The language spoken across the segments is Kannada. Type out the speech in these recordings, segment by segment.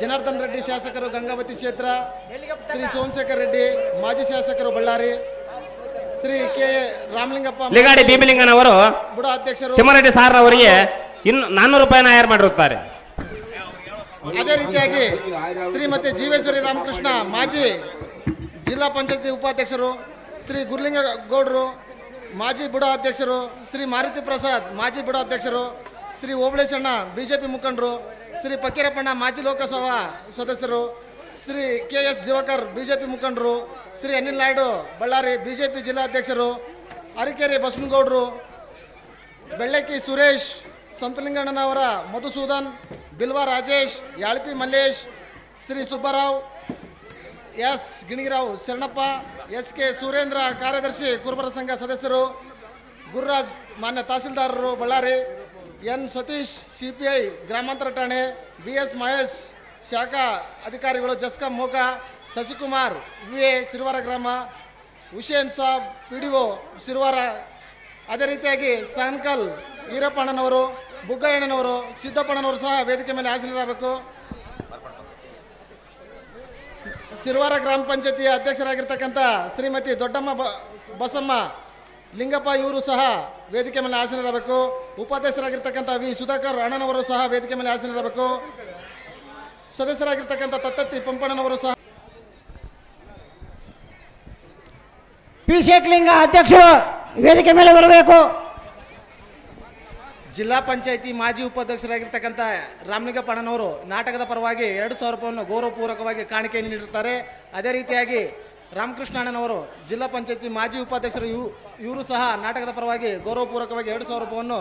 ಜನಾರ್ದನ್ ರೆಡ್ಡಿ ಶಾಸಕರು ಗಂಗಾವತಿ ಕ್ಷೇತ್ರ ಶ್ರೀ ಸೋಮಶೇಖರ್ ರೆಡ್ಡಿ ಮಾಜಿ ಶಾಸಕರು ಬಳ್ಳಾರಿ ಶ್ರೀ ಕೆ ರಾಮಲಿಂಗಪ್ಪ ಲಿಗಾಡಿ ಭೀಮಲಿಂಗನವರು ಬುಡ ಅಧ್ಯಕ್ಷರು ತಿಮ್ಮರೆಡ್ಡಿ ಸಾರ್ ಅವರಿಗೆ ಇನ್ನು ನಾನ್ನೂರು ರೂಪಾಯಿನ ಹೈರ್ ಮಾಡಿರುತ್ತಾರೆ. ಅದೇ ರೀತಿಯಾಗಿ ಶ್ರೀಮತಿ ಜೀವೇಶ್ವರಿ ರಾಮಕೃಷ್ಣ ಮಾಜಿ ಜಿಲ್ಲಾ ಪಂಚಾಯತಿ ಉಪಾಧ್ಯಕ್ಷರು ಶ್ರೀ ಗುರ್ಲಿಂಗ ಗೌಡರು ಮಾಜಿ ಬುಡ ಅಧ್ಯಕ್ಷರು ಶ್ರೀ ಮಾರುತಿ ಪ್ರಸಾದ್ ಮಾಜಿ ಬುಡ ಅಧ್ಯಕ್ಷರು ಶ್ರೀ ಓಬಳೇಶಣ್ಣ ಬಿಜೆಪಿ ಮುಖಂಡರು ಶ್ರೀ ಫಕೀರಪ್ಪಣ್ಣ ಮಾಜಿ ಲೋಕಸಭಾ ಸದಸ್ಯರು, Shri K S Divakar BJP ಮುಖಂಡರು, ಶ್ರೀ ಅನಿಲ್ ನಾಯ್ಡು ಬಳ್ಳಾರಿ ಬಿಜೆಪಿ ಜಿಲ್ಲಾಧ್ಯಕ್ಷರು, ಅರಿಕೆರೆ ಬಸವನಗೌಡರು, Bellakki Suresh, ಸಂತಲಿಂಗಣ್ಣನವರ Madhusudan, Bilva Rajesh, Yalpi Mallesh, Shri Subbarao, S Ginigirao Sharanappa, S K Surendra ಕಾರ್ಯದರ್ಶಿ ಕುರುಬರ ಸಂಘ ಸದಸ್ಯರು, ಗುರುರಾಜ್ ಮಾನ್ಯ ತಹಸೀಲ್ದಾರರು Ballari N Satish C P I ಗ್ರಾಮಾಂತರ ಠಾಣೆ ಬಿ ಎಸ್ ಮಹೇಶ್, ಶಾಖಾ ಅಧಿಕಾರಿಗಳು ಜಸ್ಕಾ ಮೋಕ ಶಶಿಕುಮಾರ್ ವಿ ಎ ಸಿರುವಾರ ಗ್ರಾಮ Hussain Sab P D O Siruvara. ಅದೇ ರೀತಿಯಾಗಿ ಸಾನ್ಕಲ್ ವೀರಪ್ಪಣ್ಣನವರು, ಬುಗ್ಗಯ್ಯಣ್ಣನವರು, ಸಿದ್ದಪ್ಪಣ್ಣನವರು ಸಹ ವೇದಿಕೆ ಮೇಲೆ ಹಾಜರಾಗಬೇಕು ಸಿರುವಾರ ಗ್ರಾಮ ಪಂಚಾಯತಿಯ ಅಧ್ಯಕ್ಷರಾಗಿರ್ತಕ್ಕಂಥ ಶ್ರೀಮತಿ ದೊಡ್ಡಮ್ಮ ಬಸಮ್ಮ ಲಿಂಗಪ್ಪ ಇವರು ಸಹ ವೇದಿಕೆ ಮೇಲೆ ಆಸೀನರಾಗಬೇಕು ಉಪಾಧ್ಯಕ್ಷರಾಗಿರ್ತಕ್ಕಂಥ ವಿ. ಸುಧಾಕರ್ ಅಣ್ಣನವರು ಸಹ ವೇದಿಕೆ ಮೇಲೆ ಆಸೀನರಾಗಬೇಕು ಸದಸ್ಯರಾಗಿರ್ತಕ್ಕಂಥ ತತ್ತತ್ತಿ ಪಂಪಣ್ಣನವರು ಸಹ. ಪಿ. ಶೇಖಲಿಂಗ ಅಧ್ಯಕ್ಷರು ವೇದಿಕೆ ಮೇಲೆ ಬರಬೇಕು. ಜಿಲ್ಲಾ ಪಂಚಾಯಿತಿ ಮಾಜಿ ಉಪಾಧ್ಯಕ್ಷರಾಗಿರ್ತಕ್ಕಂಥ ರಾಮಲಿಂಗಪ್ಪಣ್ಣನವರು ನಾಟಕದ ಪರವಾಗಿ ಎರಡು ಸಾವಿರ ರೂಪಾಯಿಯನ್ನು ಗೌರವಪೂರ್ವಕವಾಗಿ ಕಾಣಿಕೆ ನೀಡಿರುತ್ತಾರೆ ಅದೇ ರೀತಿಯಾಗಿ ರಾಮಕೃಷ್ಣ ಅಣ್ಣನವರು ಜಿಲ್ಲಾ ಪಂಚಾಯತಿ ಮಾಜಿ ಉಪಾಧ್ಯಕ್ಷರು ಇವು ಇವರು ಸಹ ನಾಟಕದ ಪರವಾಗಿ ಗೌರವಪೂರ್ವಕವಾಗಿ ಎರಡು ಸಾವಿರ ರೂಪಾಯನ್ನು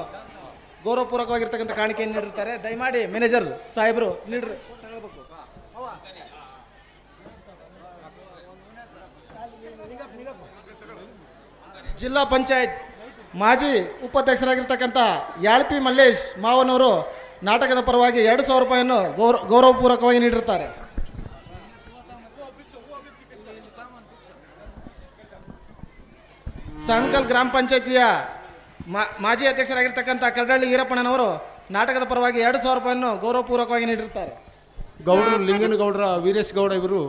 ಗೌರವಪೂರ್ವಕವಾಗಿರ್ತಕ್ಕಂಥ ಕಾಣಿಕೆಯನ್ನು ನೀಡಿರ್ತಾರೆ ದಯಮಾಡಿ ಮ್ಯಾನೇಜರ್ ಸಾಹೇಬರು ನೀಡ್ರಿ. ಜಿಲ್ಲಾ ಪಂಚಾಯತ್ ಮಾಜಿ ಉಪಾಧ್ಯಕ್ಷರಾಗಿರ್ತಕ್ಕಂಥ ಯಾಳ್ಪಿ ಮಲ್ಲೇಶ್ ಮಾವನವರು ನಾಟಕದ ಪರವಾಗಿ ಎರಡು ಸಾವಿರ ರೂಪಾಯಿಯನ್ನು ಗೌರವ ಗೌರವಪೂರ್ವಕವಾಗಿ ನೀಡಿರುತ್ತಾರೆ. ಸಾನ್ಕಲ್ ಗ್ರಾಮ ಪಂಚಾಯತಿಯ ಮಾಜಿ ಅಧ್ಯಕ್ಷರಾಗಿರ್ತಕ್ಕಂಥ ಕರಡಳ್ಳಿ ಈರಪ್ಪಣ್ಣನವರು ನಾಟಕದ ಪರವಾಗಿ ಎರಡು ಸಾವಿರ ರೂಪಾಯಿಯನ್ನು ಗೌರವಪೂರ್ವಕವಾಗಿ ನೀಡಿರ್ತಾರೆ ಗೌಡರು ಲಿಂಗನಗೌಡರ ವೀರೇಶ್ ಗೌಡ ಇವರು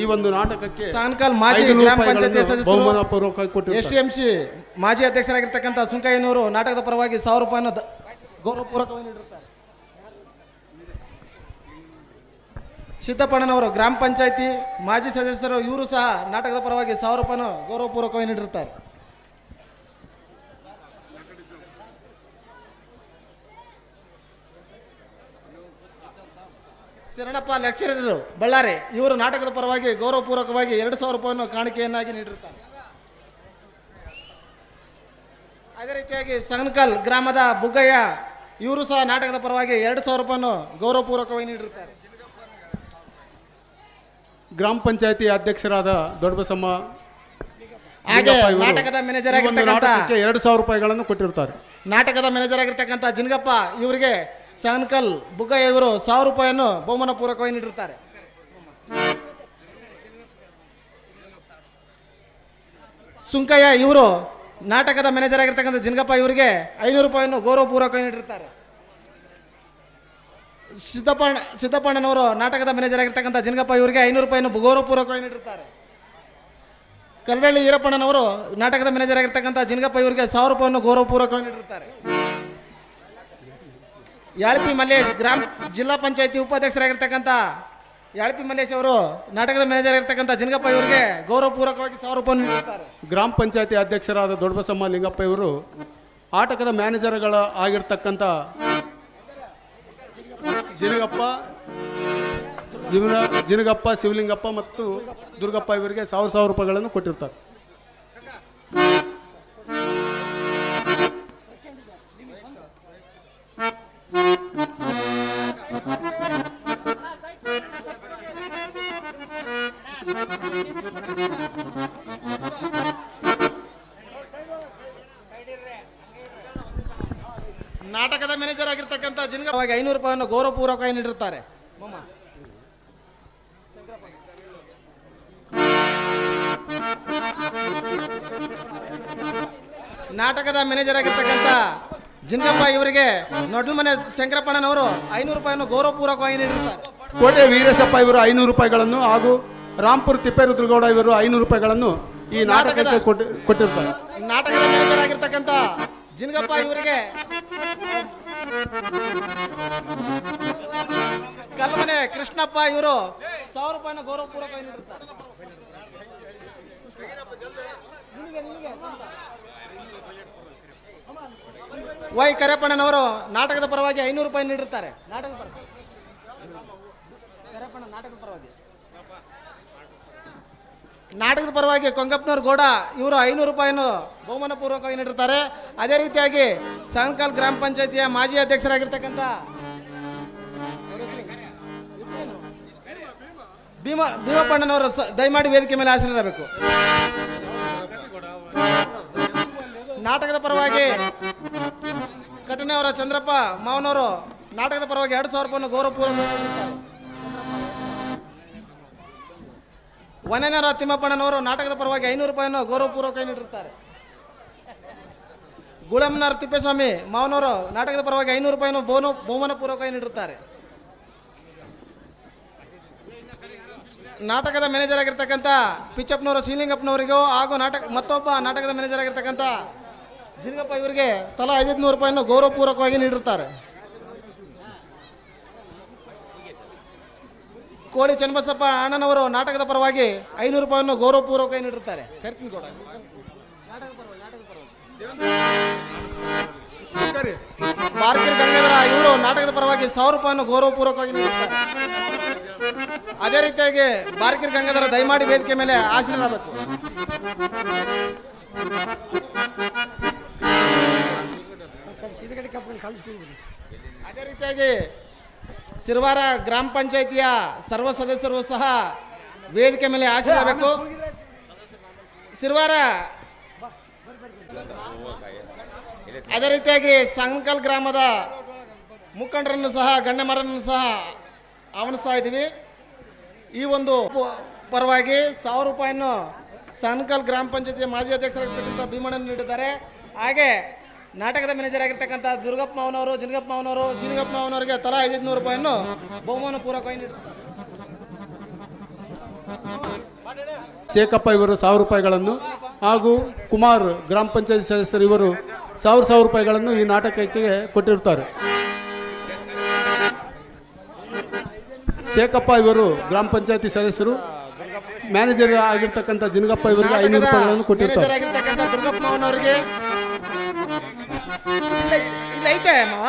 ಈ ಒಂದು ನಾಟಕಕ್ಕೆ ಸಾನ್ಕಾಲ್ ಮಾಜಿ ಗ್ರಾಮ ಪಂಚಾಯತಿ ಸದಸ್ಯರು ಎಸ್ ಟಿ ಎಂ ಸಿ ಮಾಜಿ ಅಧ್ಯಕ್ಷರಾಗಿರ್ತಕ್ಕಂಥ ಸುಂಕಯ್ಯನವರು ನಾಟಕದ ಪರವಾಗಿ ಸಾವಿರ ರೂಪಾಯಿಯನ್ನು ಗೌರವಪೂರ್ವಕವಾಗಿ ನೀಡಿರ್ತಾರೆ ಸಿದ್ದಪ್ಪಣ್ಣನವರು ಗ್ರಾಮ ಪಂಚಾಯತಿ ಮಾಜಿ ಸದಸ್ಯರು ಇವರು ಸಹ ನಾಟಕದ ಪರವಾಗಿ ಸಾವಿರ ರೂಪಾಯಿಯನ್ನು ಗೌರವಪೂರ್ವಕವಾಗಿ ನೀಡಿರುತ್ತಾರೆ. ಶರಣಪ್ಪ ಲೆಕ್ಚರರು ಬಳ್ಳಾರಿ ಇವರು ನಾಟಕದ ಪರವಾಗಿ ಗೌರವಪೂರ್ವಕವಾಗಿ ಎರಡು ಸಾವಿರ ರೂಪಾಯಿಯನ್ನು ಕಾಣಿಕೆಯನ್ನಾಗಿ ನೀಡಿರುತ್ತಾರೆ. ಅದೇ ರೀತಿಯಾಗಿ ಸಂಗನಕಲ್ ಗ್ರಾಮದ ಬುಗ್ಗಯ್ಯ ಇವರು ಸಹ ನಾಟಕದ ಪರವಾಗಿ ಎರಡು ಸಾವಿರ ರೂಪಾಯಿಯನ್ನು ಗೌರವಪೂರ್ವಕವಾಗಿ ನೀಡಿರುತ್ತಾರೆ. ಗ್ರಾಮ ಪಂಚಾಯತಿ ಅಧ್ಯಕ್ಷರಾದ ದೊಡ್ಡಬಸಮ್ಮ ಹಾಗೆ ನಾಟಕದ ಮ್ಯಾನೇಜರ್ ಆಗಿರ್ತಕ್ಕಂಥ ಎರಡು ಸಾವಿರ ರೂಪಾಯಿಗಳನ್ನು ಕೊಟ್ಟಿರ್ತಾರೆ ನಾಟಕದ ಮ್ಯಾನೇಜರ್ ಆಗಿರ್ತಕ್ಕಂಥ ಜಿನಗಪ್ಪ ಇವರಿಗೆ ಸಗನಕಲ್ ಬುಗ್ಗಯ್ಯ ಇವರು ಸಾವಿರ ರೂಪಾಯಿಯನ್ನು ಬಹುಮಾನ ಪೂರ್ವಕವಾಗಿ ನೀಡಿರುತ್ತಾರೆ ಸುಂಕಯ್ಯ ಇವರು ನಾಟಕದ ಮ್ಯಾನೇಜರ್ ಆಗಿರ್ತಕ್ಕಂಥ ಜಿನಗಪ್ಪ ಇವರಿಗೆ ಐನೂರು ರೂಪಾಯಿಯನ್ನು ಗೌರವ ಪೂರ್ವಕವಾಗಿ ನೀಡಿರ್ತಾರೆ ಸಿದ್ದಪ್ಪಣ್ಣ ಸಿದ್ದಪ್ಪಣ್ಣನವರು ನಾಟಕದ ಮ್ಯಾನೇಜರ್ ಆಗಿರ್ತಕ್ಕಂಥ ಜಿನಗಪ್ಪ ಇವರಿಗೆ ಐನೂರು ರೂಪಾಯಿಯನ್ನು ಗೌರವಪೂರ್ವಕವಾಗಿ ನೀಡಿರ್ತಾರೆ ಕರಡಳ್ಳಿ ಈರಪ್ಪಣ್ಣನವರು ನಾಟಕದ ಮ್ಯಾನೇಜರ್ ಆಗಿರ್ತಕ್ಕಂಥ ಜಿನಗಪ್ಪ ಇವರಿಗೆ ಸಾವಿರ ರೂಪಾಯಿಯನ್ನು ಗೌರವಪೂರ್ವಕವಾಗಿ ನೀಡಿರುತ್ತಾರೆ ಯಾಳ್ಪಿ ಮಲ್ಲೇಶ್ ಗ್ರಾಮ ಜಿಲ್ಲಾ ಪಂಚಾಯತಿ ಉಪಾಧ್ಯಕ್ಷರಾಗಿರ್ತಕ್ಕಂಥ ಯಾಳ್ಪಿ ಮಲ್ಲೇಶ್ ಅವರು, ನಾಟಕದ ಮ್ಯಾನೇಜರ್ ಆಗಿರ್ತಕ್ಕಂಥ ಜಿನಗಪ್ಪ ಇವರಿಗೆ ಗೌರವಪೂರ್ವಕವಾಗಿ ಸಾವಿರ ರೂಪಾಯಿ ಗ್ರಾಮ ಪಂಚಾಯತಿ ಅಧ್ಯಕ್ಷರಾದ ದೊಡ್ಡಬಸಮ್ಮ ಲಿಂಗಪ್ಪ ಇವರು ಆಟಕದ ಮ್ಯಾನೇಜರ್ಗಳ ಆಗಿರ್ತಕ್ಕಂಥ ಜಿನಗಪ್ಪ, ಜೀವನ, ಜಿನಗಪ್ಪ, ಶಿವಲಿಂಗಪ್ಪ ಮತ್ತು ದುರ್ಗಪ್ಪ ಇವರಿಗೆ ಸಾವಿರ ಸಾವಿರ ರೂಪಾಯಿಗಳನ್ನು ಕೊಟ್ಟಿರ್ತಾರೆ. ನಾಟಕದ ಮ್ಯಾನೇಜರ್ ಆಗಿರ್ತಕ್ಕಂಥ ಜಿನ್ಗವಾಗಿ ಐನೂರು ರೂಪಾಯಿಯನ್ನು ಗೌರವಪೂರ್ವಕವಾಗಿ ನೀಡಿರುತ್ತಾರೆ. ಮಮ್ಮ. ನಾಟಕದ ಮ್ಯಾನೇಜರ್ ಆಗಿರ್ತಕ್ಕಂಥ ಜಿನ್ಗಪ್ಪ ಇವರಿಗೆ ನಡುಮನೆ ಮನೆ ಶಂಕರಪ್ಪಣ್ಣನವರು ಐನೂರು ರೂಪಾಯಿಯನ್ನು ಗೌರವಪೂರ್ವಕವಾಗಿ ನೀಡಿರುತ್ತಾರೆ. ಕೋಟೆ ವೀರೇಶಪ್ಪ ಇವರು ಐನೂರು ರೂಪಾಯಿಗಳನ್ನು ಹಾಗೂ ರಾಂಪುರ್ ತಿಪ್ಪೇರುದ್ರಗೌಡ ಇವರು ಐನೂರು ರೂಪಾಯಿಗಳನ್ನು ಈ ನಾಟಕಕ್ಕೆ ಕೊಟ್ಟು ಕೊಟ್ಟಿರ್ತಾರೆ ನಾಟಕದ ಮ್ಯಾನೇಜರ್ ಆಗಿರ್ತಕ್ಕಂಥ ಜಿನಗಪ್ಪ ಇವರಿಗೆ ಕಲ್ಮನೆ ಕೃಷ್ಣಪ್ಪ ಇವರು ಸಾವಿರ ರೂಪಾಯಿನ ಗೌರವ ಪೂರ್ವಕ ನೀಡಿರ್ತಾರೆ ನಿನಗೆ, ನಿನಗೆ ಸ್ವಂತ. ವೈ ಕರೆಪಣ್ಣನವರು ನಾಟಕದ ಪರವಾಗಿ ಐನೂರು ರೂಪಾಯಿ ನೀಡಿರ್ತಾರೆ. ನಾಟಕದ ನಾಟಕದ ಪರವಾಗಿ. ನಾಟಕದ ಪರವಾಗಿ ಕೊಂಗಪ್ಪನವ್ರ ಗೌಡ, ಇವರು ಐನೂರು ರೂಪಾಯಿಯನ್ನು ಬಹುಮಾನ ಪೂರ್ವಕವಾಗಿ ನೀಡಿರ್ತಾರೆ. ಅದೇ ರೀತಿಯಾಗಿ ಸಂಕಲ್ ಗ್ರಾಮ ಪಂಚಾಯತಿಯ ಮಾಜಿ ಅಧ್ಯಕ್ಷರಾಗಿರ್ತಕ್ಕಂಥ? ಭೀಮ, ಭೀಮಪ್ಪಣ್ಣನವರು ದಯಮಾಡಿ ವೇದಿಕೆ ಮೇಲೆ ಹಾಸನಿರಬೇಕು ನಾಟಕದ ಪರವಾಗಿ ಕಟನೆಯವರ ಚಂದ್ರಪ್ಪ ಮಾವನವರು ನಾಟಕದ ಪರವಾಗಿ ಎರಡು ಸಾವಿರ ರೂಪಾಯಿ ಗೌರವಪೂರ್ವ ವನೇನರ ತಿಮ್ಮಪ್ಪಣ್ಣನವರು ನಾಟಕದ ಪರವಾಗಿ ಐನೂರು ರೂಪಾಯಿಯನ್ನು ಗೌರವಪೂರ್ವಕ ನೀಡಿರುತ್ತಾರೆ. ಗುಳಮ್ಮನವರ ತಿಪ್ಪೇಸ್ವಾಮಿ ಮಾವನವರು ನಾಟಕದ ಪರವಾಗಿ ಐನೂರು ರೂಪಾಯಿಯನ್ನು ಬಹುನ ಬಹುಮಾನ ಪೂರ್ವಕ ನೀಡಿರುತ್ತಾರೆ. ನಾಟಕದ ಮ್ಯಾನೇಜರ್ ಆಗಿರ್ತಕ್ಕಂಥ ಸೀಲಿಂಗ್ ಶ್ರೀಲಿಂಗಪ್ಪನವರಿಗೂ ಹಾಗೂ ನಾಟಕ ಮತ್ತೊಬ್ಬ ನಾಟಕದ ಮ್ಯಾನೇಜರ್ ಆಗಿರ್ತಕ್ಕಂಥ ಜಿನಗಪ್ಪ ಇವರಿಗೆ ತಲಾ ಐದೈದು ರೂಪಾಯಿನ ಗೌರವಪೂರ್ವಕವಾಗಿ ನೀಡಿರ್ತಾರೆ ಕೋಳಿ ಚನ್ನಬಸಪ್ಪ ಅಣ್ಣನವರು ನಾಟಕದ ಪರವಾಗಿ ಐನೂರು ರೂಪಾಯಿಯನ್ನು ಗೌರವಪೂರ್ವಕವಾಗಿ ನೀಡಿರ್ತಾರೆ ಕರ್ತೀನಿ ಕೂಡ. ಬಾರ್ಕಿರ್ ಗಂಗಾಧರ ಇವರು ನಾಟಕದ ಪರವಾಗಿ ಸಾವಿರ ರೂಪಾಯಿಯನ್ನು ಗೌರವಪೂರ್ವಕವಾಗಿ ನೀಡುತ್ತಾರೆ ಅದೇ ರೀತಿಯಾಗಿ ಬಾರ್ಕಿರ್ ಗಂಗಾಧರ ದಯಮಾಡಿ ವೇದಿಕೆ ಮೇಲೆ ಅದೇ ರೀತಿಯಾಗಿ ಸಿರ್ವಾರ ಗ್ರಾಮ ಪಂಚಾಯಿತಿಯ ಸರ್ವ ಸದಸ್ಯರು ಸಹ ವೇದಿಕೆ ಮೇಲೆ ಆಶೀರ್ವಾದಬೇಕು ಸಿರ್ವಾರ, ಅದೇ ರೀತಿಯಾಗಿ ಸಂಕಲ್ ಗ್ರಾಮದ ಮುಖಂಡರನ್ನು ಸಹ ಗಣ್ಯಮರನ್ನು ಸಹ ಆಹ್ವಾನಿಸ್ತಾ ಇದ್ದೀವಿ. ಈ ಒಂದು ಪರವಾಗಿ ಸಾವಿರ ರೂಪಾಯಿಯನ್ನು ಸಂಕಲ್ ಗ್ರಾಮ ಪಂಚಾಯತಿಯ ಮಾಜಿ ಅಧ್ಯಕ್ಷರಾಗಿರ್ತಕ್ಕಂಥ ಭೀಮಣ್ಣನ್ನು ನೀಡಿದ್ದಾರೆ. ಹಾಗೆ ನಾಟಕದ ಮ್ಯಾನೇಜರ್ ಆಗಿರ್ತಕ್ಕಂಥ ದುರ್ಗಪ್ಪ ಮಾವನವರು ಜಿನಗಪ್ಪ ಮಾವನವರು ಶಿನಗಪ್ಪ ಮಾವನವರಿಗೆ ತಲಾ ಐದೈದು ರೂಪಾಯಿಯನ್ನು ಬಹುಮಾನ ಪೂರಕ ಶೇಖಪ್ಪ ಇವರು ಸಾವಿರ ರೂಪಾಯಿಗಳನ್ನು ಹಾಗೂ ಕುಮಾರ್ ಗ್ರಾಮ ಪಂಚಾಯತ್ ಸದಸ್ಯರು ಇವರು ಸಾವಿರ ಸಾವಿರ ರೂಪಾಯಿಗಳನ್ನು ಈ ನಾಟಕಕ್ಕೆ ಕೊಟ್ಟಿರ್ತಾರೆ ಶೇಖಪ್ಪ ಇವರು ಗ್ರಾಮ ಪಂಚಾಯತಿ ಸದಸ್ಯರು ಮ್ಯಾನೇಜರ್ ಆಗಿರ್ತಕ್ಕಂಥ ಜಿನಗಪ್ಪ ಇವರಿಗೆ ಐನೂರು ರೂಪಾಯಿಗಳನ್ನು ಕೊಟ್ಟಿರ್ತಾರೆ ಇಲ್ಲ- ಇಲ್ಲ ಐತೆ ಮಾವ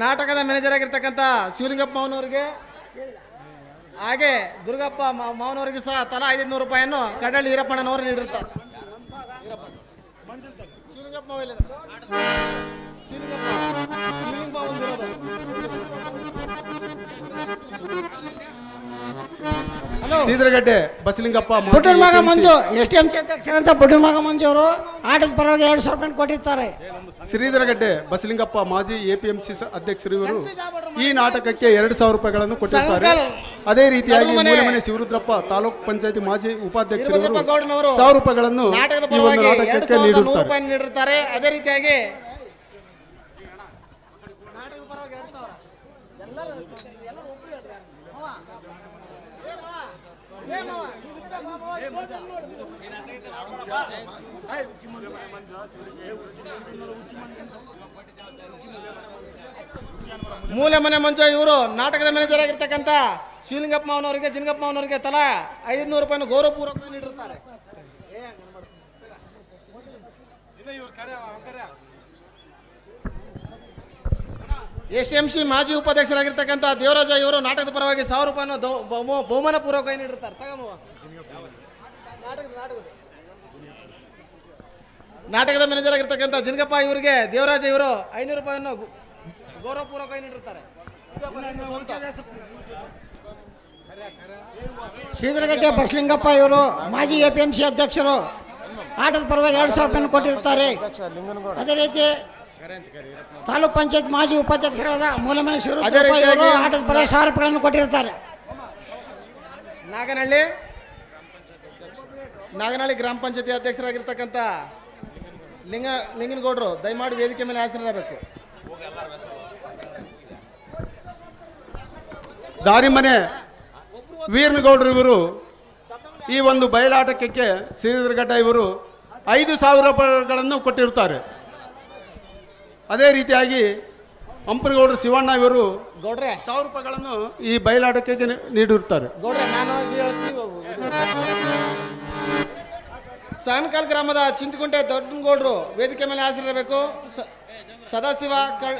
ನಾಟಕದ ಮ್ಯಾನೇಜರ್ ಆಗಿರ್ತಕ್ಕಂಥ ಶಿವಲಿಂಗಪ್ಪ ಮಾವನವರಿಗೆ, ಹಾಗೆ ದುರ್ಗಪ್ಪ ಮಾವನವರಿಗೆ ಸಹ ತಲಾ ಐದುನೂರು ರೂಪಾಯಿಯನ್ನು ಕಡಳ್ಳಿ ಈರಪ್ಪಣ್ಣನವರು ನೀಡಿರ್ತಾರೆ ಶಿವಲಿಂಗಪ್ಪ ಶಿವಲಿಂಗಪ್ಪ? ಶಿವಲಿಂಗಪ್ಪ ಶಿವಲಿಂಗ ಒಂದು ಸೀದ್ರಗಡ್ಡೆ ಬಸಲಿಂಗಪ್ಪ ಪುಟ್ಟಿನ ಮಗ ಮಂಜು ಎಸ್ ಟಿ ಎಂ ಪುಟ್ಟಿನ ಬುಡ್ಡನ ಮಗ ಮಂಜು ಅವರು ಆಟದ ಪರವಾಗಿ ಎರಡು ಸಾವಿರ ರೂಪಾಯಿ ಕೊಟ್ಟಿರ್ತಾರೆ. ಶ್ರೀಧರಗಡ್ಡೆ ಬಸಲಿಂಗಪ್ಪ ಮಾಜಿ ಎಪಿಎಂಸಿ ಅಧ್ಯಕ್ಷರು ಇವರು ಈ ನಾಟಕಕ್ಕೆ ಎರಡು ಸಾವಿರ ರೂಪಾಯಿಗಳನ್ನು ಕೊಟ್ಟಿರ್ತಾರೆ. ಅದೇ ರೀತಿಯಾಗಿ ಮೂಲೆಮನೆ ಶಿವರುದ್ರಪ್ಪ ತಾಲೂಕ್ ಪಂಚಾಯತಿ ಮಾಜಿ ಉಪಾಧ್ಯಕ್ಷರು ಸಾವಿರ ರೂಪಾಯಿಗಳನ್ನು ನಾಟಕಕ್ಕೆ ನೀಡಿರುತ್ತಾರೆ ಅದೇ ರೀತಿಯಾಗಿ ನಾಟಕದ ಪರವಾಗಿ ಎರಡು ಸಾವಿರ ಎಲ್ಲರೂ ಎಲ್ಲರೂ ಒಬ್ರು ಹೇಳ್ರಿ. ಮಾವ, ಏ ಮಾವ, ಏ ಮಾವ, ನೀನ್ ಇದ್ದ ಬಾ ಮಾವ, ಈ photo ಅಲ್ಲಿ ನೋಡು. ಮೂಲೆ ಮನೆ ಮಂಜು ಇವರು, ನಾಟಕದ ಮ್ಯಾನೇಜರ್ ಆಗಿರ್ತಕ್ಕಂಥ ಶಿವಲಿಂಗಪ್ಪ ಮಾವನವರಿಗೆ, ಜಿನಗಪ್ಪ ಮಾವನವರಿಗೆ ತಲಾ ಐದುನೂರು ರೂಪಾಯಿನ ಗೌರವಪೂರ್ವಕ ನೀಡಿರ್ತಾರೆ. ಎಸ್ ಎಂ ಸಿ ಮಾಜಿ ಉಪಾಧ್ಯಕ್ಷರಾಗಿರ್ತಕ್ಕಂಥ ದೇವರಾಜ ಇವರು, ನಾಟಕದ ಪರವಾಗಿ ಸಾವಿರ ಬಹುಮ- ಬಹುಮಾನ ಪೂರ್ವಕ ನೀಡಿರ್ತಾರೆ. ತಗಮವ ನಾಟಕದ ಮ್ಯಾನೇಜರ್ ಆಗಿರ್ತಕ್ಕಂಥ ಜಿನಗಪ್ಪ ಇವರಿಗೆ ದೇವರಾಜ ಇವರು ಐನೂರು ರೂಪಾಯಿಯನ್ನು ಗೌರವಪೂರ್ವಕ ನೀಡಿರ್ತಾರೆ ಶ್ರೀಧರಗಟ್ಟೆ ಬಸಲಿಂಗಪ್ಪ ಇವರು ಮಾಜಿ ಎ ಪಿ ಎಂ ಸಿ ಅಧ್ಯಕ್ಷರು. ಆಟದ ಪರವಾಗಿ ಎರಡು ಸಾವಿರ ರೂಪಾಯಿ ಕೊಟ್ಟಿರ್ತಾರೆ. ಅದೇ ರೀತಿ ತಾಲೂಕ್ ಪಂಚಾಯತ್ ಮಾಜಿ ಉಪಾಧ್ಯಕ್ಷರಾದ ಮೂಲಮನೆ ಅದೇ ರೀತಿಯಾಗಿ- ಆಟದ ಪರವಾಗಿ ಸಾವಿರ ರೂಪಾಯಿಗಳನ್ನು ಕೊಟ್ಟಿರ್ತಾರೆ. ನಾಗನಹಳ್ಳಿ ನಾಗನಹಳ್ಳಿ ಗ್ರಾಮ ಪಂಚಾಯತಿ ಅಧ್ಯಕ್ಷರಾಗಿರ್ತಕ್ಕಂಥ ಲಿಂಗ ಲಿಂಗನಗೌಡರು ದಯಮಾಡಿ ವೇದಿಕೆ ಮೇಲೆ ಹಾಸನಿರಬೇಕು ದಾರಿಮನೆ ವೀರನಗೌಡರು ಇವರು ಈ ಒಂದು ಬಯಲಾಟಕ್ಕೆ ಶ್ರೀಧರಘಟ್ಟ ಇವರು ಐದು ಸಾವಿರ ರೂಪಾಯಿಗಳನ್ನು ಕೊಟ್ಟಿರುತ್ತಾರೆ. ಅದೇ ರೀತಿಯಾಗಿ ಹಂಪನಗೌಡರು ಶಿವಣ್ಣ ಇವರು ಗೌಡ್ರೆ. ಸಾವಿರ ರೂಪಾಯಿಗಳನ್ನು ಈ ಬಯಲಾಟಕ್ಕೆ ನೀಡಿರುತ್ತಾರೆ. ಗೌಡ್ರೆ ನಾನು ಸಾನಕಾಲ್ ಗ್ರಾಮದ ಚಿಂತಕುಂಟೆ ದೊಡ್ಡಗೌಡರು ವೇದಿಕೆ ಮೇಲೆ ಹಾಜರಿರಬೇಕು. ಸ- ಸದಾಶಿವ ಕರ್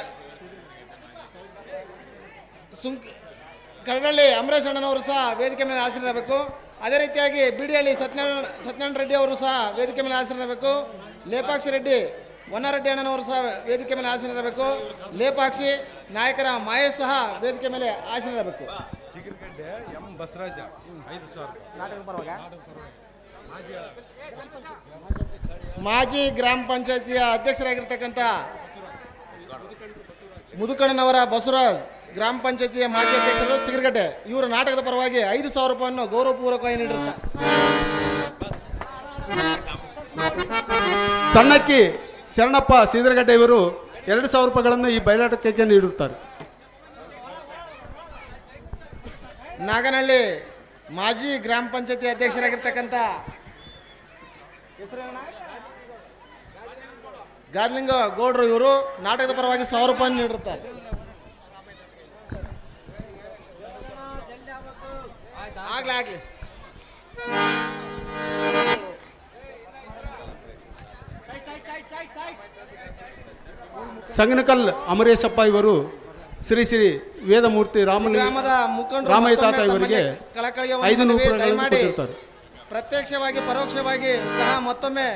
ಸುಂಕ್ ಕರಡಳ್ಳಿ ಅಮರೇಶ್ ಅಣ್ಣನವರು ಸಹ ವೇದಿಕೆ ಮೇಲೆ ಹಾಜರಿರಬೇಕು. ಅದೇ ರೀತಿಯಾಗಿ ಬಿಡಿಹಳ್ಳಿ ಸತ್ಯನಾರಾಯಣ ಸತ್ಯನಾರಾಯಣ ರೆಡ್ಡಿ ಅವರು ಸಹ ವೇದಿಕೆ ಮೇಲೆ ಹಾಜರಿರಬೇಕು. ಲೇಪಾಕ್ಷಿ ರೆಡ್ಡಿ ವನ್ನಾರೆಡ್ಡಿ ಅಣ್ಣನವರು ಸಹ ವೇದಿಕೆ ಮೇಲೆ ಹಾಜರಿರಬೇಕು. ಲೇಪಾಕ್ಷಿ ನಾಯಕರ ಮಹೇಶ್ ಸಹ ವೇದಿಕೆ ಮೇಲೆ ಹಾಜರಿರಬೇಕು. ಸಿಗಿರ್ಗಡ್ಡೆ ಎಂ ಬಸವರಾಜ ಐದು ಸಾವಿರ ನಾಟಕ ಪರವಾಗ ಮಾಜಿ ಗ್ರಾಮ ಪಂಚಾಯತಿಯ ಅಧ್ಯಕ್ಷರಾಗಿರ್ತಕ್ಕಂಥ ಮುದುಕಣ್ಣನವರ ಬಸವರಾಜ್, ಗ್ರಾಮ ಪಂಚಾಯತಿಯ ಮಾಜಿ ಅಧ್ಯಕ್ಷರು ಸಿಗರ್ಗಡ್ಡೆ ಇವರು ನಾಟಕದ ಪರವಾಗಿ ಐದು ಸಾವಿರ ರೂಪಾಯಿಯನ್ನು ಗೌರವಪೂರ್ವಕವಾಗಿ ನೀಡಿರುತ್ತಾರೆ ಸಣ್ಣಕ್ಕಿ ಶರಣಪ್ಪ ಸಿದರಗಡ್ಡೆ ಇವರು ಎರಡು ಸಾವಿರ ರೂಪಾಯಿಗಳನ್ನು ಈ ಬಯಲಾಟಕ್ಕೆ ನೀಡುತ್ತಾರೆ ನಾಗನಹಳ್ಳಿ ಮಾಜಿ ಗ್ರಾಮ ಪಂಚಾಯತಿ ಅಧ್ಯಕ್ಷರಾಗಿರ್ತಕ್ಕಂಥ? ಗಾರ್ಲಿಂಗ ಗೌಡ್ರು ಇವರು ನಾಟಕದ ಪರವಾಗಿ ಸಾವಿರ ರೂಪಾಯಿ ನೀಡಿರುತ್ತಾರೆ ಆಗ್ಲಿ ಆಗ್ಲಿ. ಸಂಗನಕಲ್ ಅಮರೇಶಪ್ಪ ಇವರು ಶ್ರೀ ಶ್ರೀ ವೇದಮೂರ್ತಿ ರಾಮಲಿಂಗ ಗ್ರಾಮದ ಮುಖಂಡ ರಾಮಯ್ಯ ತಾತ ಇವರಿಗೆ ಐದು ನೂರು ರೂಪಾಯಿ ಕೊಟ್ಟಿರ್ತಾರೆ. ಪ್ರತ್ಯಕ್ಷವಾಗಿ ಪರೋಕ್ಷವಾಗಿ ಸಹ ಮತ್ತೊಮ್ಮೆ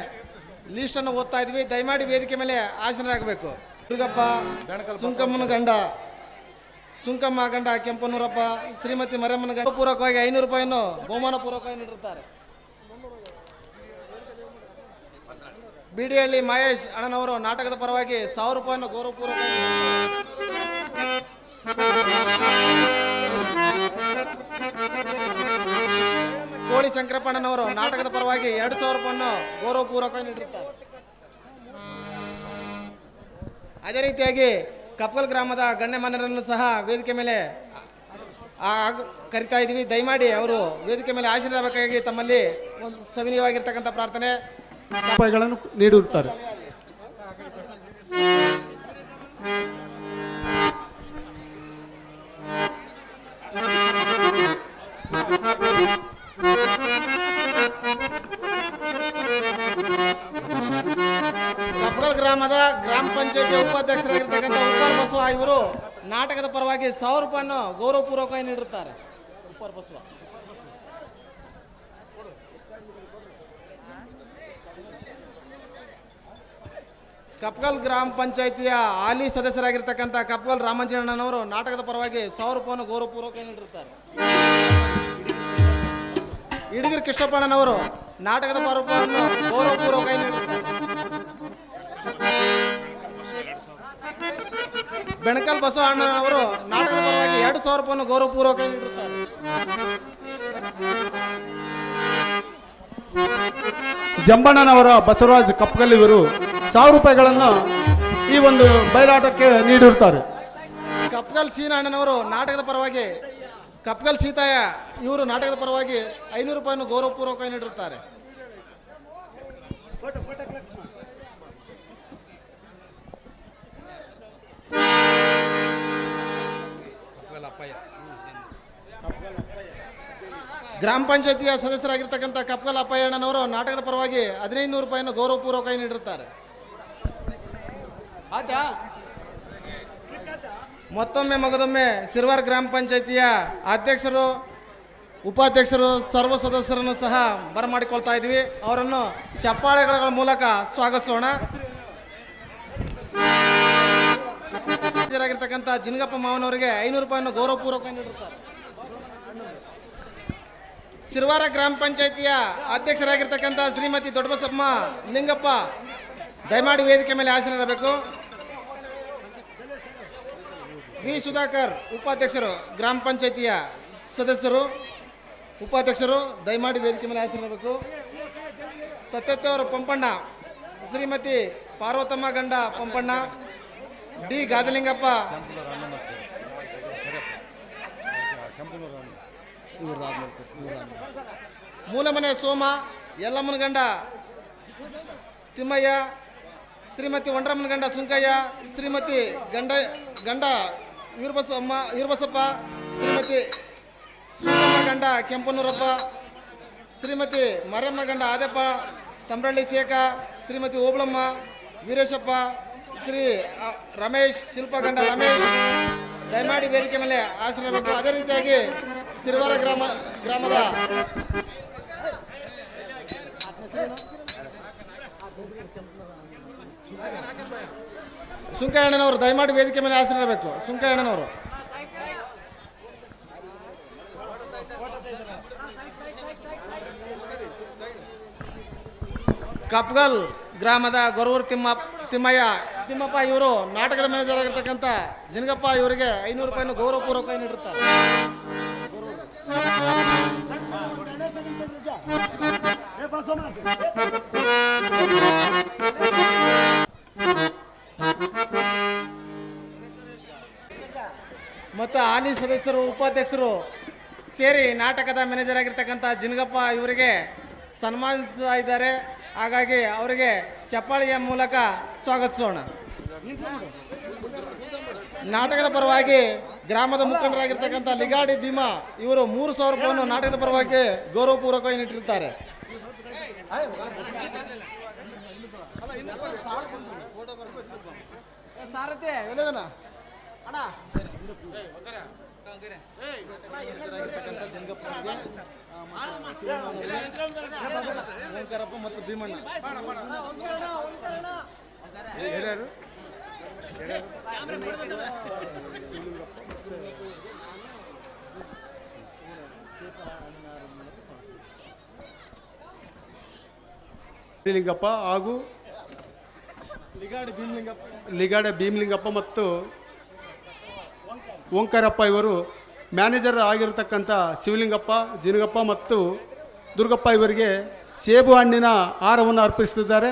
ಲಿಸ್ಟ್ ಅನ್ನು ಓದ್ತಾ ಇದ್ವಿ. ದಯಮಾಡಿ ವೇದಿಕೆ ಮೇಲೆ ಆಸನರಾಗಬೇಕು. ದುರ್ಗಪ್ಪ ಸುಂಕಮ್ಮನ ಗಂಡ ಸುಂಕಮ್ಮ ಗಂಡ ಕೆಂಪನೂರಪ್ಪ ಶ್ರೀಮತಿ ಮರಮ್ಮನ ಗಂಡ ಪೂರ್ವಕವಾಗಿ ಐನೂರು ರೂಪಾಯಿಯನ್ನು ಬಹುಮಾನ ಪೂರ್ವಕವಾಗಿ ನೀಡಿರುತ್ತಾರೆ. ಬಿಡಿಹಳ್ಳಿ ಮಹೇಶ್ ಅಣ್ಣನವರು ನಾಟಕದ ಪರವಾಗಿ ಸಾವಿರ ರೂಪಾಯಿಯನ್ನು ಗೌರವಪೂರ್ವಕ ಕೋಳಿ ಶಂಕರಪ್ಪಣ್ಣನವರು ನಾಟಕದ ಪರವಾಗಿ ಎರಡು ಸಾವಿರ ರೂಪಾಯಿ ಗೌರವಪೂರ್ವಕವಾಗಿ ನೀಡಿರುತ್ತಾರೆ. ಅದೇ ರೀತಿಯಾಗಿ ಕಪ್ಪಲ್ ಗ್ರಾಮದ ಗಣ್ಯಮಾನ್ಯರನ್ನು ಸಹ ವೇದಿಕೆ ಮೇಲೆ ಕರಿತಾ ಇದ್ದೀವಿ ದಯಮಾಡಿ ಅವರು ವೇದಿಕೆ ಮೇಲೆ ಆಶೀರ್ವಾದಕ್ಕಾಗಿ ತಮ್ಮಲ್ಲಿ ಒಂದು ಸವಿನೀಯವಾಗಿರ್ತಕ್ಕಂಥ ಪ್ರಾರ್ಥನೆ. ನೀಡಿರುತ್ತಾರೆ. ಕಪ್ಪಲ್ ಗ್ರಾಮದ ಗ್ರಾಮ ಪಂಚಾಯತಿ ಉಪಾಧ್ಯಕ್ಷರಾಗಿರ್ತಕ್ಕಂಥ ಉಪ್ಪಾರ್ ಬಸವ ಇವರು ನಾಟಕದ ಪರವಾಗಿ ಸಾವಿರ ರೂಪಾಯಿಯನ್ನು ಗೌರವಪೂರ್ವಕವಾಗಿ ನೀಡಿರುತ್ತಾರೆ. ಉಪ್ಪಾರ್ ಬಸವ. ಕಪ್ಗಲ್ ಗ್ರಾಮ ಪಂಚಾಯತಿಯ ಹಾಲಿ ಸದಸ್ಯರಾಗಿರ್ತಕ್ಕಂಥ ಕಪ್ಗಲ್ ರಾಮಂಜನಣ್ಣನವರು ನಾಟಕದ ಪರವಾಗಿ ಸಾವಿರ ರೂಪಾಯಿಯನ್ನು ಗೌರವಪೂರ್ವಕ ನೀಡಿರುತ್ತಾರೆ. ಇಡಗಿರಿ ಕೃಷ್ಣಪ್ಪಣ್ಣನವರು ನಾಟಕದ ಪರ್ವವನ್ನು ಗೌರವಪೂರ್ವಕ ಬೆಣಕಲ್ ಬಸವಣ್ಣನವರು ನಾಟಕದ ಪರವಾಗಿ ಎರಡು ಸಾವಿರ ರೂಪಾಯಿ ಗೌರವಪೂರ್ವಕ ಜಂಬಣ್ಣನವರ ಬಸವರಾಜ್ ಕಪ್ಪಗಲ್ಲಿವರು ಸಾವಿರ ರೂಪಾಯಿಗಳನ್ನು ಈ ಒಂದು ಬಯಲಾಟಕ್ಕೆ ನೀಡಿರುತ್ತಾರೆ. ಕಪ್ಪಗಲ್ ಸೀನಣ್ಣನವರು ನಾಟಕದ ಪರವಾಗಿ ಕಪ್ಗಲ್ ಸೀತಾಯ ಇವರು ನಾಟಕದ ಪರವಾಗಿ ಐನೂರು ರೂಪಾಯಿಯನ್ನು ಗೌರವಪೂರ್ವಕವಾಗಿ ನೀಡಿರುತ್ತಾರೆ. ಗ್ರಾಮ ಪಂಚಾಯತಿಯ ಸದಸ್ಯರಾಗಿರ್ತಕ್ಕಂಥ ಕಪ್ಗಲ್ ಅಪ್ಪಯ್ಯಣ್ಣನವರು ನಾಟಕದ ಪರವಾಗಿ ಹದಿನೈದು ನೂರು ರೂಪಾಯಿಯನ್ನು ಗೌರವಪೂರ್ವಕವಾಗಿ ನೀಡಿರುತ್ತಾರೆ ಮತ್ತೊಮ್ಮೆ ಮಗದೊಮ್ಮೆ ಸಿರ್ವಾರ್ ಗ್ರಾಮ ಪಂಚಾಯತಿಯ ಅಧ್ಯಕ್ಷರು, ಉಪಾಧ್ಯಕ್ಷರು, ಸರ್ವ ಸದಸ್ಯರನ್ನು ಸಹ ಬರಮಾಡಿಕೊಳ್ತಾ ಇದ್ದೀವಿ. ಅವರನ್ನು ಚಪ್ಪಾಳೆಗಳ ಮೂಲಕ ಸ್ವಾಗತಿಸೋಣ. ಆಗಿರ್ತಕ್ಕಂಥ ಜಿನಗಪ್ಪ ಮಾವನವರಿಗೆ ಐನೂರು ರೂಪಾಯಿಯನ್ನು ಗೌರವಪೂರ್ವಕ ನೀಡಿರುತ್ತಾರೆ. ಸಿರ್ವಾರ ಗ್ರಾಮ ಪಂಚಾಯತಿಯ ಅಧ್ಯಕ್ಷರಾಗಿರ್ತಕ್ಕಂಥ ಶ್ರೀಮತಿ ದೊಡ್ಡಬಸಮ್ಮ ಲಿಂಗಪ್ಪ ದಯಮಾಡಿ ವೇದಿಕೆ ಮೇಲೆ ಹಾಸನಿರಬೇಕು ವಿ ಸುಧಾಕರ್, ಉಪಾಧ್ಯಕ್ಷರು, ಗ್ರಾಮ ಪಂಚಾಯತಿಯ ಸದಸ್ಯರು, ಉಪಾಧ್ಯಕ್ಷರು, ದಯಮಾಡಿ ವೇದಿಕೆ ಮೇಲೆ ಹಾಸನಿರಬೇಕು ತತ್ತೆತ್ತವರು ಪಂಪಣ್ಣ, ಶ್ರೀಮತಿ ಪಾರ್ವತಮ್ಮ ಗಂಡ ಪಂಪಣ್ಣ, ಡಿ ಗಾದಲಿಂಗಪ್ಪ. ಮೂಲಮನೆ ಸೋಮ, ಯಲ್ಲಮ್ಮನ ಗಂಡ ತಿಮ್ಮಯ್ಯ, ಶ್ರೀಮತಿ ವಂಡ್ರಮ್ಮನ ಗಂಡ ಸುಂಕಯ್ಯ, ಶ್ರೀಮತಿ ಗಂಡ ಗಂಡ ವೀರಬಸಮ್ಮ, ವೀರಬಸಪ್ಪ, ಶ್ರೀಮತಿ ಸುಂಕಮ್ಮ ಗಂಡ ಕೆಂಪನೂರಪ್ಪ, ಶ್ರೀಮತಿ ಮರಮ್ಮ ಗಂಡ ಆದಪ್ಪ ತಂಬ್ರಳ್ಳಿ ಶೇಖ, ಶ್ರೀಮತಿ ಓಬಳಮ್ಮ, ವೀರೇಶಪ್ಪ, ಶ್ರೀ ರಮೇಶ್, ಶಿಲ್ಪ ಗಂಡ ರಮೇಶ್, ದಯಮಾಡಿ ವೇದಿಕೆ ಮೇಲೆ ಆಶ್ರಯಬೇಕು ಅದೇ ರೀತಿಯಾಗಿ ಸಿರಿವಾರ ಗ್ರಾಮ, ಗ್ರಾಮದ ಸುಂಕಯ್ಯಣ್ಣನವರು ದಯಮಾಡಿ ವೇದಿಕೆ ಮೇಲೆ ಆಶ್ರಯಬೇಕು ಸುಂಕಯ್ಯಣ್ಣನವರು ಕಪ್ಗಲ್ ಗ್ರಾಮದ ಗೊರವೂರು ತಿಮ್ಮ, ತಿಮ್ಮಯ್ಯ, ತಿಮ್ಮಪ್ಪ ಇವರು ನಾಟಕದ ಮ್ಯಾನೇಜರ್ ಆಗಿರ್ತಕ್ಕಂಥ ಜಿನಗಪ್ಪ ಇವರಿಗೆ ಐನೂರು ರೂಪಾಯಿನ ಗೌರವಪೂರ್ವಕ ನೀಡಿರ್ತಾರೆ ಹಾಲಿ ಸದಸ್ಯರು, ಉಪಾಧ್ಯಕ್ಷರು ಸೇರಿ ನಾಟಕದ ಮ್ಯಾನೇಜರ್ ಆಗಿರ್ತಕ್ಕಂಥ ಜಿನಗಪ್ಪ ಇವರಿಗೆ ಸನ್ಮಾನಿಸ್ತಾ ಇದ್ದಾರೆ. ಹಾಗಾಗಿ ಅವರಿಗೆ ಚಪ್ಪಾಳಿಯ ಮೂಲಕ ಸ್ವಾಗತಿಸೋಣ ನಾಟಕದ ಪರವಾಗಿ ಗ್ರಾಮದ ಮುಖಂಡರಾಗಿರ್ತಕ್ಕಂಥ ಲಿಗಾಡಿ ಭೀಮಾ ಇವರು ಮೂರು ಸಾವಿರ ರೂಪಾಯಿಯನ್ನು ನಾಟಕದ ಪರವಾಗಿ ಗೌರವಪೂರ್ವಕವಾಗಿ ನೀಡಿರ್ತಾರೆ ಸಾರಥಿ ಎಲ್ಲಿದಾನ? ಅಣ್ಣ ಓಂಕಾರಪ್ಪ ಮತ್ತು ಭೀಮಣ್ಣ ಹೇಳ್ಯಾರು ಲಿಂಗಪ್ಪ ಹಾಗೂ ಲಿಗಾಡಿ ಭೀಮಲಿಂಗಪ್ಪ. ಲಿಗಾಡೆ ಭೀಮಲಿಂಗಪ್ಪ ಮತ್ತು ಓಂಕಾರಪ್ಪ ಇವರು ಮ್ಯಾನೇಜರ್ ಆಗಿರತಕ್ಕಂಥ ಶಿವಲಿಂಗಪ್ಪ ಜಿನಗಪ್ಪ ಮತ್ತು ದುರ್ಗಪ್ಪ ಇವರಿಗೆ ಸೇಬು ಹಣ್ಣಿನ ಹಾರವನ್ನು ಅರ್ಪಿಸುತ್ತಿದ್ದಾರೆ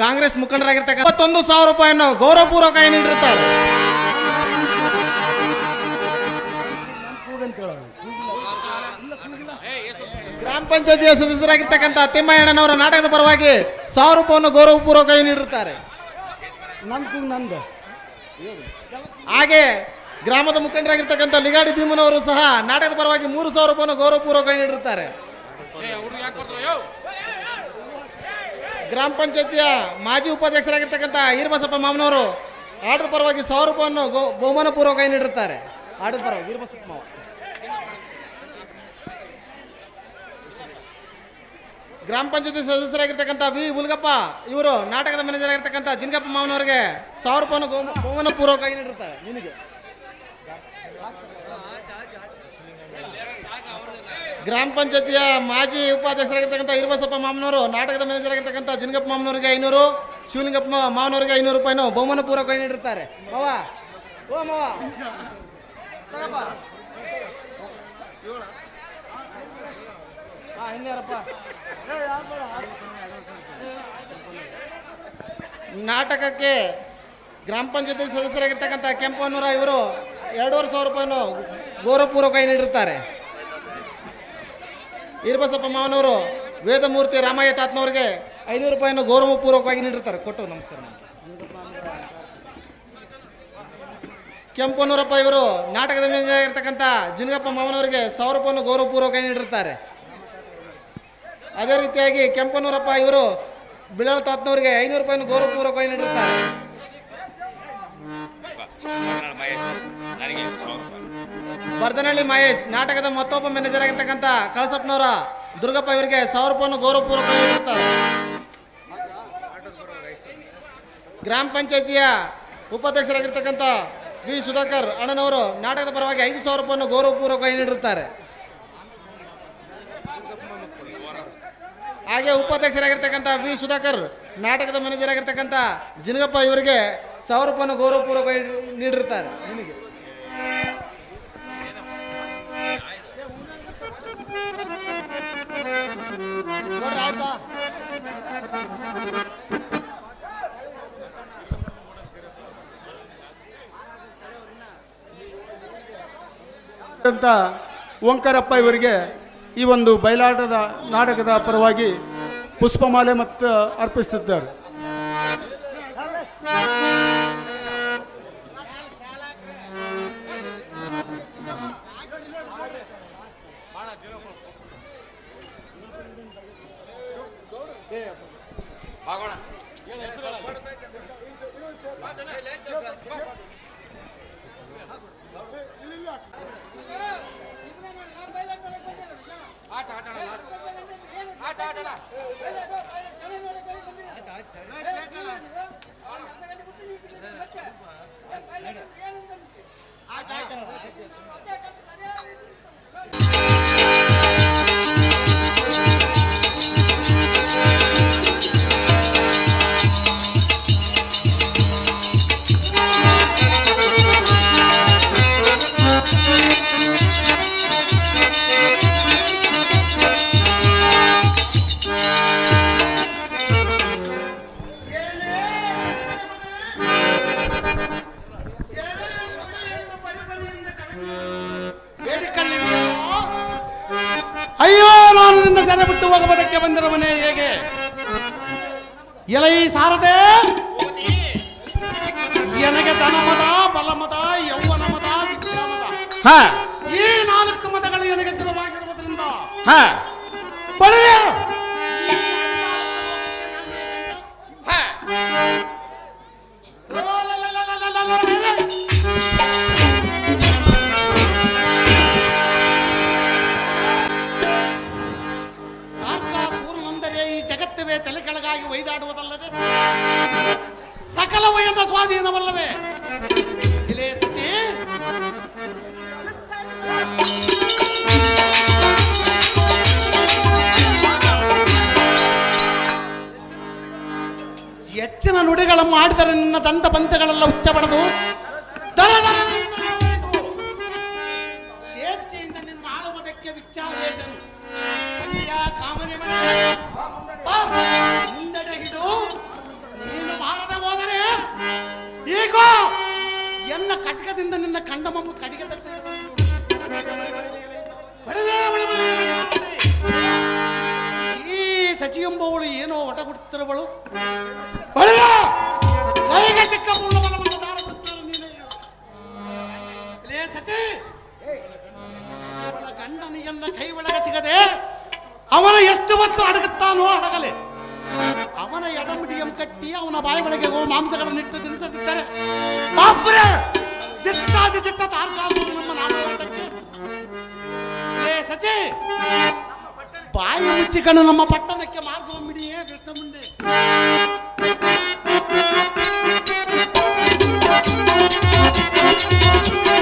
ಕಾಂಗ್ರೆಸ್ ಮುಖಂಡರಾಗಿರ್ತಕ್ಕಂಥ ಸಾವಿರ ರೂಪಾಯಿಯನ್ನು ಗೌರವಪೂರ್ವಕ ನೀಡಿರ್ತಾರೆ ಗ್ರಾಮ ಪಂಚಾಯತಿಯ ಸದಸ್ಯರಾಗಿರ್ತಕ್ಕಂಥ ತಿಮ್ಮಯ್ಯಣ್ಣನವರ ನಾಟಕದ ಪರವಾಗಿ ಸಾವಿರ ರೂಪಾಯಿಯನ್ನು ಗೌರವಪೂರ್ವಕ ನೀಡಿರುತ್ತಾರೆ. ನಂದು ಹಾಗೆ ಗ್ರಾಮದ ಮುಖಂಡರಾಗಿರ್ತಕ್ಕಂಥ ಲಿಗಾಡಿ ಭೀಮನವರು ಸಹ ನಾಟಕದ ಪರವಾಗಿ ಮೂರು ಸಾವಿರ ರೂಪಾಯಿಯನ್ನು ಪೂರ್ವಕ ನೀಡಿರುತ್ತಾರೆ. ಗ್ರಾಮ ಪಂಚಾಯತಿಯ ಮಾಜಿ ಉಪಾಧ್ಯಕ್ಷರಾಗಿರ್ತಕ್ಕಂಥ ಈರ್ಬಸಪ್ಪ ಮಾಮನವರು ಆಟದ ಪರವಾಗಿ ಸಾವಿರ ರೂಪಾಯಿಯನ್ನು ಗೋ ಬಹುಮಾನ ಪೂರ್ವಕವಾಗಿ ನೀಡಿರುತ್ತಾರೆ. ಆಟದ ಪರವಾಗಿ ಈರ್ಬಸಪ್ಪ ಮಾವ. ಗ್ರಾಮ ಪಂಚಾಯತಿ ಸದಸ್ಯರಾಗಿರ್ತಕ್ಕಂಥ ವಿ. ಹುಲ್ಗಪ್ಪ, ಇವರು ನಾಟಕದ ಮ್ಯಾನೇಜರ್ ಆಗಿರ್ತಕ್ಕಂಥ ಜಿನಗಪ್ಪ ಮಾವನವರಿಗೆ ಸಾವಿರ ರೂಪಾಯಿ ಬಹುಮಾನ ಪೂರ್ವಕವಾಗಿ ನೀಡಿರ್ತಾರೆ ನಿನಗೆ ಗ್ರಾಮ ಪಂಚಾಯತಿಯ ಮಾಜಿ ಉಪಾಧ್ಯಕ್ಷರಾಗಿರ್ತಕ್ಕಂಥ ಇರ್ಬಸಪ್ಪ ಮಾಮನವರು, ನಾಟಕದ ಮ್ಯಾನೇಜರ್ ಆಗಿರ್ತಕ್ಕಂಥ ಜಿನಗಪ್ಪ ಮಾಮನವರಿಗೆ ಐನೂರು, ಶಿವಲಿಂಗಪ್ಪ ಮಾವನವರಿಗೆ ಐನೂರು ರೂಪಾಯಿನ ಬಹುಮಾನ ಪೂರ್ವಕ ನೀಡಿರ್ತಾರೆ ಓ ನಾಟಕಕ್ಕೆ ಗ್ರಾಮ ಪಂಚಾಯತಿ ಸದಸ್ಯರಾಗಿರ್ತಕ್ಕಂಥ ಕೆಂಪನೂರ ಇವರು ಎರಡೂವರೆ ಸಾವಿರ ರೂಪಾಯಿನ ಗೌರವಪೂರ್ವಕ ನೀಡಿರ್ತಾರೆ ಈರ್ಬಸಪ್ಪ ಮಾವನವರು ವೇದಮೂರ್ತಿ ರಾಮಯ್ಯ ತಾತ್ನವ್ರಿಗೆ ಐನೂರು ರೂಪಾಯಿನ ಗೌರವಪೂರ್ವಕವಾಗಿ ನೀಡಿರ್ತಾರೆ. ಕೊಟ್ಟು ನಮಸ್ಕಾರ ಕೆಂಪನೂರಪ್ಪ ಇವರು ನಾಟಕದ ಮೇಲೆ ಇರ್ತಕ್ಕಂಥ ಜಿನಗಪ್ಪ ಮಾವನವರಿಗೆ ಸಾವಿರ ರೂಪಾಯಿನ ಗೌರವಪೂರ್ವಕವಾಗಿ ನೀಡಿರ್ತಾರೆ. ಅದೇ ರೀತಿಯಾಗಿ ಕೆಂಪನೂರಪ್ಪ ಇವರು ಬಿಳಾಳ ತಾತ್ನವರಿಗೆ ಐನೂರು ರೂಪಾಯಿನ ಗೌರವಪೂರ್ವಕವಾಗಿ ನೀಡಿರುತ್ತಾರೆ ಬರ್ದನಹಳ್ಳಿ ಮಹೇಶ್, ನಾಟಕದ ಮತ್ತೊಬ್ಬ ಮ್ಯಾನೇಜರ್ ಆಗಿರ್ತಕ್ಕಂಥ ಕಳಸಪ್ಪನವರ ದುರ್ಗಪ್ಪ ಇವರಿಗೆ ಸಾವಿರ ರೂಪಾಯಿ ಗೌರವಪೂರ್ವಕವಾಗಿ ಗ್ರಾಮ ಪಂಚಾಯತಿಯ ಉಪಾಧ್ಯಕ್ಷರಾಗಿರ್ತಕ್ಕಂಥ ವಿ ಸುಧಾಕರ್ ಅಣ್ಣನವರು ನಾಟಕದ ಪರವಾಗಿ ಐದು ಸಾವಿರ ರೂಪಾಯಿಯನ್ನು ಗೌರವಪೂರ್ವಕವಾಗಿ ನೀಡಿರುತ್ತಾರೆ ಹಾಗೆ ಉಪಾಧ್ಯಕ್ಷರಾಗಿರ್ತಕ್ಕಂಥ ವಿ ಸುಧಾಕರ್, ನಾಟಕದ ಮ್ಯಾನೇಜರ್ ಆಗಿರ್ತಕ್ಕಂಥ ಜಿನಗಪ್ಪ ಇವರಿಗೆ ಸಾವಿರ ರೂಪಾಯಿಯನ್ನು ಗೌರವಪೂರ್ವಕವಾಗಿ ನೀಡಿರುತ್ತಾರೆ ಅಂತ ಓಂಕಾರಪ್ಪ ಇವರಿಗೆ ಈ ಒಂದು ಬಯಲಾಟದ ನಾಟಕದ ಪರವಾಗಿ ಪುಷ್ಪಮಾಲೆ ಮತ್ತು ಅರ್ಪಿಸುತ್ತಿದ್ದಾರೆ. ಆಡಿದರೆ ನಿನ್ನ ದಂತ ಬಂತಗಳೆಲ್ಲ ಎಷ್ಟು ಹೊತ್ತು ಅಡಗುತ್ತಾನೋ ಅಡಗಲೆ ಅವನ ಎಡಮುಡಿಯಂ ಕಟ್ಟಿ ಅವನ ಬಾಯಿ ಒಳಗೆ ಗೋ ಮಾಂಸಗಳನ್ನು ಇಟ್ಟು ತಿನ್ನಿಸುತ್ತಿದ್ದಾರೆ ಬಾಪ್ರೆ ದಿಟ್ಟಾದಿ ದಿಟ್ಟ ತಾರ್ಕಾಸುರು ನಮ್ಮ ನಾಟಕಕ್ಕೆ ಲೇ ಸಚಿ ಬಾಯಿ ಮುಚ್ಚಿಕೊಂಡು ನಮ್ಮ ಪಟ್ಟಣಕ್ಕೆ ಮಾರ್ಗ ಮಿಡಿಯೇ ಕೃಷ್ಣ ಮುಂದೆ ಜಡಜಾಂಬಕಿಯಾಳ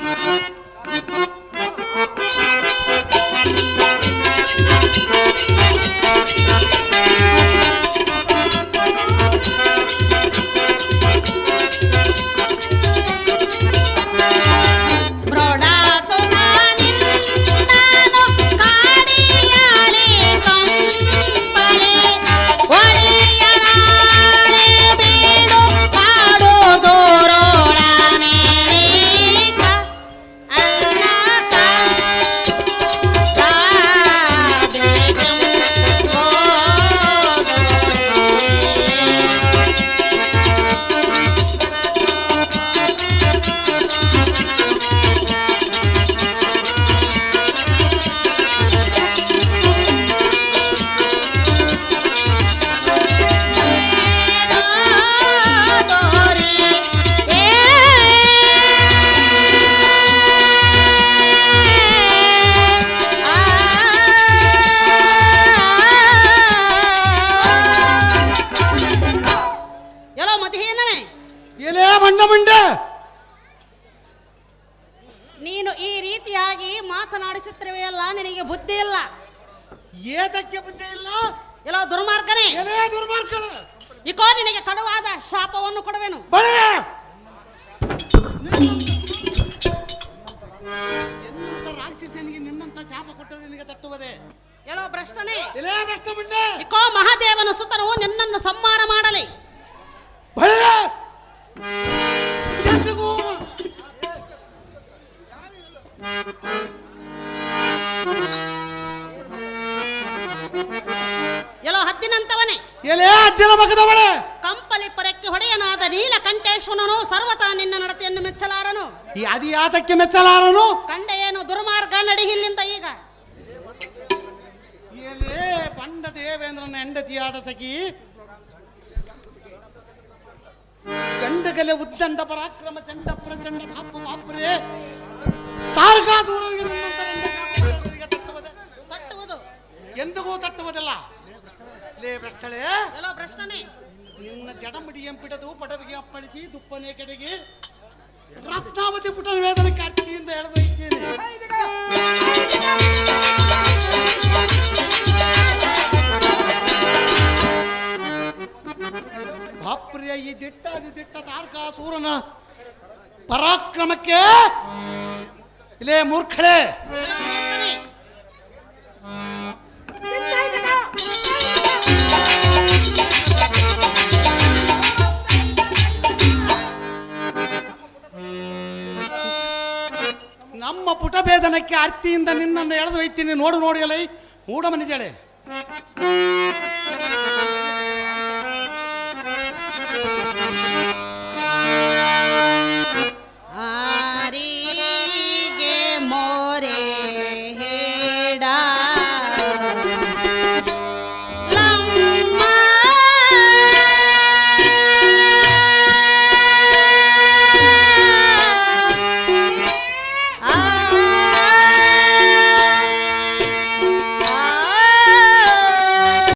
Música ಅದ್ದಿನ ಮಗದವಳೆ ಕಂಪಲಿ ಪರಕ್ಕೆ ಹೊಡೆಯನಾದ ನೀಲಕಂಠೇಶ್ವರನು ಸರ್ವತಾ ನಿನ್ನ ನಡತೆಯನ್ನು ಮೆಚ್ಚಲಾರನು. ಈ ಅದಿಯಾತಕ್ಕೆ ಮೆಚ್ಚಲಾರನು? ಕಂಡ ಏನು ದುರ್ಮಾರ್ಗ ನಡಿಹಿಲ್ಲಿಂದ ಈಗ? ಎಲೆ ಬಂಡ ದೇವೇಂದ್ರನ ಹೆಂಡತಿಯಾದ ಸಖಿ. ಗಂಡಗಲೆ ಉದ್ದಂಡ ಪರಾಕ್ರಮ ಚಂಡ ಪ್ರಚಂಡ ಬಾಪುರೇ ಪಾಪರೇ. ತಾರಕಾಸುರ ತಟ್ಟುವುದು ಎಂದಿಗೂ ತಟ್ಟುವುದಿಲ್ಲ. ಲೇ ಭ್ರಷ್ಟಳೆ ಎಲ್ಲೋ ಭ್ರಷ್ಟನೇ ನಿನ್ನ ಜಡಮಡಿ ಎಂಪಿಡದು ಪಡವಿಗೆ ಅಪ್ಪಳಿಸಿ ದುಪ್ಪನೆ ಕಡೆಗೆ ರತ್ನಾವತಿ ಪುಟ ವೇದನೆ ಕಾರ್ತಿಯಿಂದ ಎಳೆದೊಯ್ತೀನಿ ಬಾಪ್ರಿಯ ಈ ಅದು ದಿಟ್ಟ ತಾರಕಾಸೂರನ ಪರಾಕ್ರಮಕ್ಕೆ ಇಲ್ಲೇ ಮೂರ್ಖಳೆ. ನಮ್ಮ ಪುಟಭೇದನಕ್ಕೆ ಅರ್ತಿಯಿಂದ ನಿನ್ನನ್ನು ಎಳೆದು ಒಯ್ತೀನಿ ನೋಡು ನೋಡಿ ಮೂಡ ಮೂಢ